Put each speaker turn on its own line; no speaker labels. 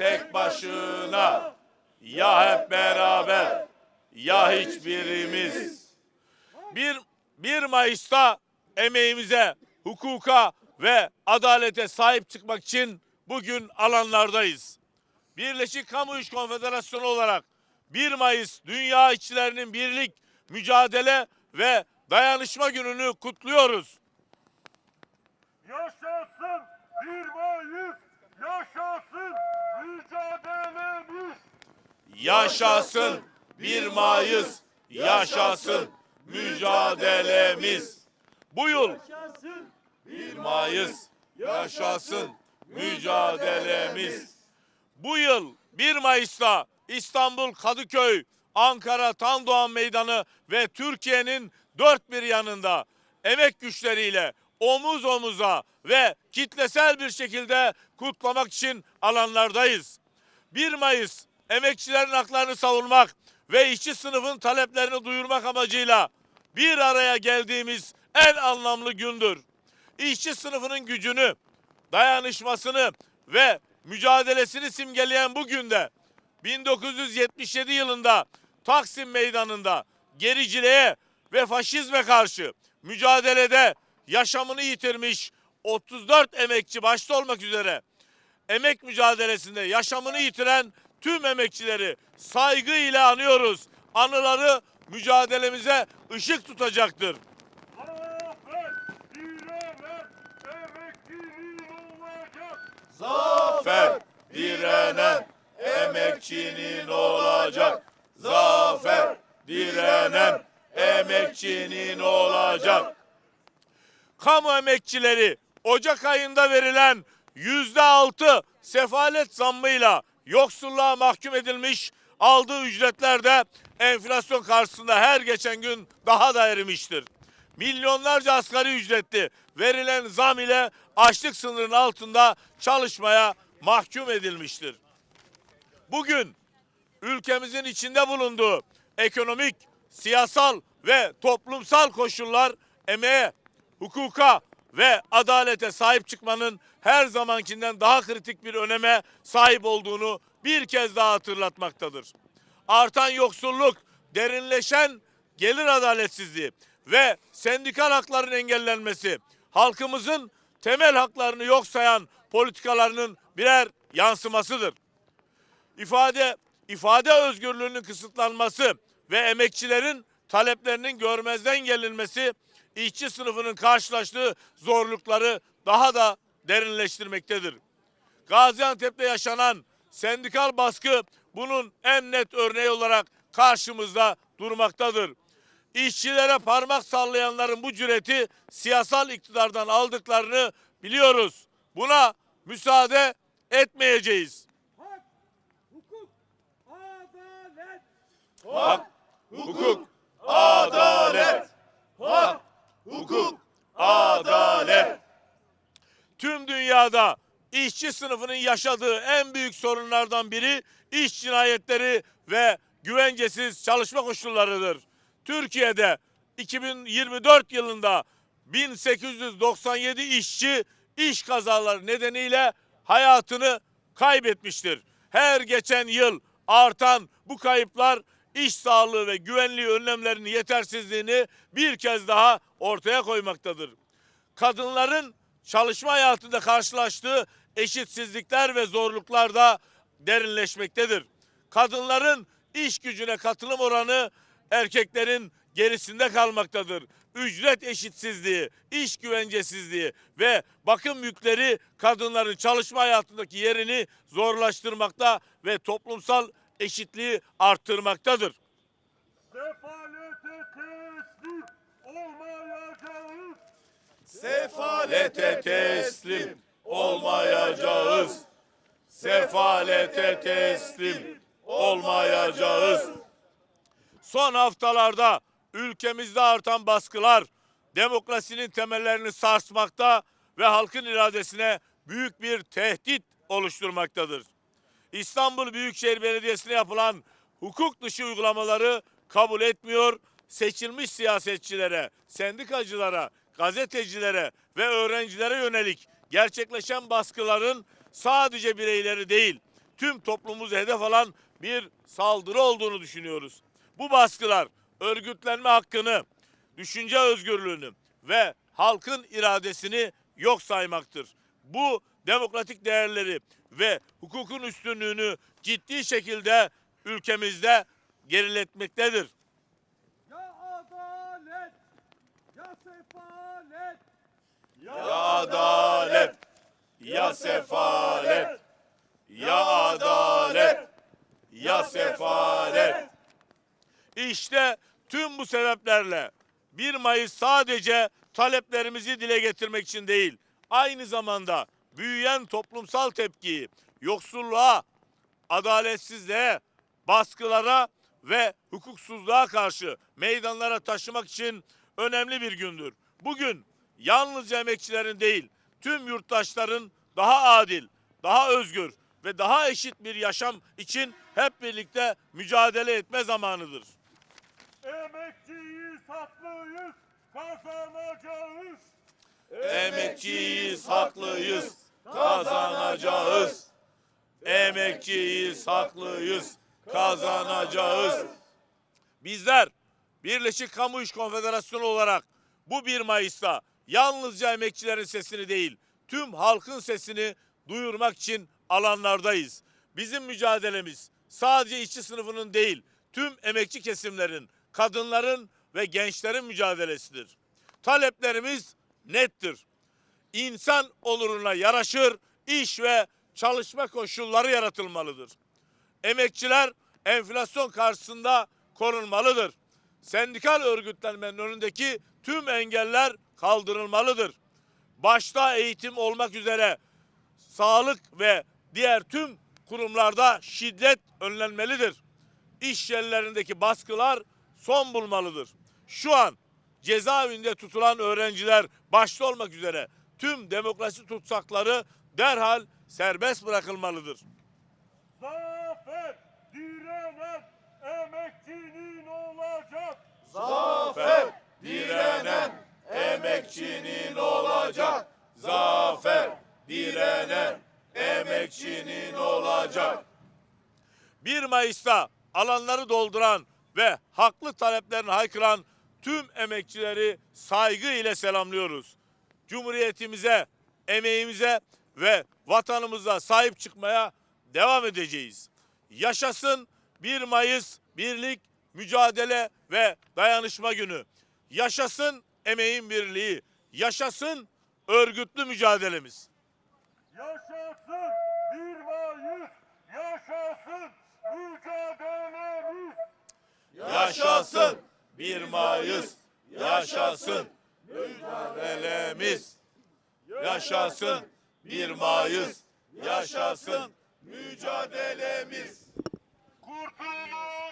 tek başına ya hep beraber ya hiçbirimiz. Bir, 1 Mayıs'ta emeğimize, hukuka ve adalete sahip çıkmak için bugün alanlardayız. Birleşik Kamu İş Konfederasyonu olarak 1 Mayıs Dünya İşçilerinin Birlik, Mücadele ve Dayanışma Günü'nü kutluyoruz.
Yaşasın 1 Mayıs, yaşasın mücadelemiz.
Yaşasın 1 Mayıs, yaşasın mücadelemiz. Bu yıl 1 Mayıs, yaşasın mücadelemiz. Bu yıl 1 Mayıs'ta İstanbul Kadıköy, Ankara Tandoğan Meydanı ve Türkiye'nin dört bir yanında emek güçleriyle omuz omuza ve kitlesel bir şekilde kutlamak için alanlardayız. 1 Mayıs emekçilerin haklarını savunmak ve işçi sınıfın taleplerini duyurmak amacıyla bir araya geldiğimiz en anlamlı gündür. İşçi sınıfının gücünü, dayanışmasını ve mücadelesini simgeleyen bu günde 1977 yılında Taksim Meydanı'nda gericiliğe ve faşizme karşı mücadelede yaşamını yitirmiş 34 emekçi başta olmak üzere emek mücadelesinde yaşamını yitiren tüm emekçileri saygıyla anıyoruz. Anıları mücadelemize ışık tutacaktır.
Zafer direnen emekçinin olacak.
Zafer direnen emekçinin olacak. Kamu emekçileri Ocak ayında verilen yüzde altı sefalet zammıyla yoksulluğa mahkum edilmiş aldığı ücretler de enflasyon karşısında her geçen gün daha da erimiştir. Milyonlarca asgari ücretli verilen zam ile açlık sınırının altında çalışmaya mahkum edilmiştir. Bugün ülkemizin içinde bulunduğu ekonomik, siyasal ve toplumsal koşullar emeğe, hukuka ve adalete sahip çıkmanın her zamankinden daha kritik bir öneme sahip olduğunu bir kez daha hatırlatmaktadır. Artan yoksulluk, derinleşen gelir adaletsizliği ve sendikal hakların engellenmesi halkımızın temel haklarını yok sayan politikalarının birer yansımasıdır ifade ifade özgürlüğünün kısıtlanması ve emekçilerin taleplerinin görmezden gelinmesi işçi sınıfının karşılaştığı zorlukları daha da derinleştirmektedir. Gaziantep'te yaşanan sendikal baskı bunun en net örneği olarak karşımızda durmaktadır. İşçilere parmak sallayanların bu cüreti siyasal iktidardan aldıklarını biliyoruz. Buna müsaade etmeyeceğiz.
Hak, hukuk, adalet.
Hak, hukuk, adalet. Hak, hukuk, adalet. Tüm dünyada işçi sınıfının yaşadığı en büyük sorunlardan biri iş cinayetleri ve güvencesiz çalışma koşullarıdır. Türkiye'de 2024 yılında 1897 işçi iş kazaları nedeniyle hayatını kaybetmiştir. Her geçen yıl artan bu kayıplar iş sağlığı ve güvenliği önlemlerinin yetersizliğini bir kez daha ortaya koymaktadır. Kadınların çalışma hayatında karşılaştığı eşitsizlikler ve zorluklar da derinleşmektedir. Kadınların iş gücüne katılım oranı erkeklerin gerisinde kalmaktadır. Ücret eşitsizliği, iş güvencesizliği ve bakım yükleri kadınların çalışma hayatındaki yerini zorlaştırmakta ve toplumsal eşitliği arttırmaktadır.
Sefalete teslim olmayacağız.
Sefalete teslim olmayacağız. Sefalete teslim olmayacağız. Son haftalarda ülkemizde artan baskılar demokrasinin temellerini sarsmakta ve halkın iradesine büyük bir tehdit oluşturmaktadır. İstanbul Büyükşehir Belediyesi'ne yapılan hukuk dışı uygulamaları kabul etmiyor, seçilmiş siyasetçilere, sendikacılara, gazetecilere ve öğrencilere yönelik gerçekleşen baskıların sadece bireyleri değil, tüm toplumumuzu hedef alan bir saldırı olduğunu düşünüyoruz. Bu baskılar örgütlenme hakkını, düşünce özgürlüğünü ve halkın iradesini yok saymaktır. Bu demokratik değerleri ve hukukun üstünlüğünü ciddi şekilde ülkemizde geriletmektedir.
Ya adalet, ya sefalet,
Ya adalet, ya sefalet, ya adalet, ya sefalet. İşte tüm bu sebeplerle 1 Mayıs sadece taleplerimizi dile getirmek için değil, aynı zamanda büyüyen toplumsal tepkiyi, yoksulluğa, adaletsizliğe, baskılara ve hukuksuzluğa karşı meydanlara taşımak için önemli bir gündür. Bugün yalnızca emekçilerin değil, tüm yurttaşların daha adil, daha özgür ve daha eşit bir yaşam için hep birlikte mücadele etme zamanıdır.
emekçiyiz, haklıyız, kazanacağız.
Emekçiyiz, haklıyız, kazanacağız. Emekçiyiz, haklıyız, kazanacağız. Bizler Birleşik Kamu İş Konfederasyonu olarak bu 1 Mayıs'ta yalnızca emekçilerin sesini değil, tüm halkın sesini duyurmak için alanlardayız. Bizim mücadelemiz sadece işçi sınıfının değil, tüm emekçi kesimlerin, kadınların ve gençlerin mücadelesidir. Taleplerimiz nettir. İnsan onuruna yaraşır iş ve çalışma koşulları yaratılmalıdır. Emekçiler enflasyon karşısında korunmalıdır. Sendikal örgütlenmenin önündeki tüm engeller kaldırılmalıdır. Başta eğitim olmak üzere sağlık ve diğer tüm kurumlarda şiddet önlenmelidir. İş yerlerindeki baskılar son bulmalıdır. Şu an cezaevinde tutulan öğrenciler başta olmak üzere tüm demokrasi tutsakları derhal serbest bırakılmalıdır.
Zafer, direnen emekçinin olacak.
Zafer direnen emekçinin olacak. Zafer direnen emekçinin olacak. 1 Mayıs'ta alanları dolduran ve haklı taleplerini haykıran tüm emekçileri saygı ile selamlıyoruz. Cumhuriyetimize, emeğimize ve vatanımıza sahip çıkmaya devam edeceğiz. Yaşasın 1 Mayıs birlik, mücadele ve dayanışma günü. Yaşasın emeğin birliği. Yaşasın örgütlü mücadelemiz.
Yaşasın 1 Mayıs, yaşasın mücadelemiz.
Yaşasın 1 Mayıs. Yaşasın mücadelemiz. Yaşasın 1 Mayıs. Yaşasın mücadelemiz.
Kurtuluş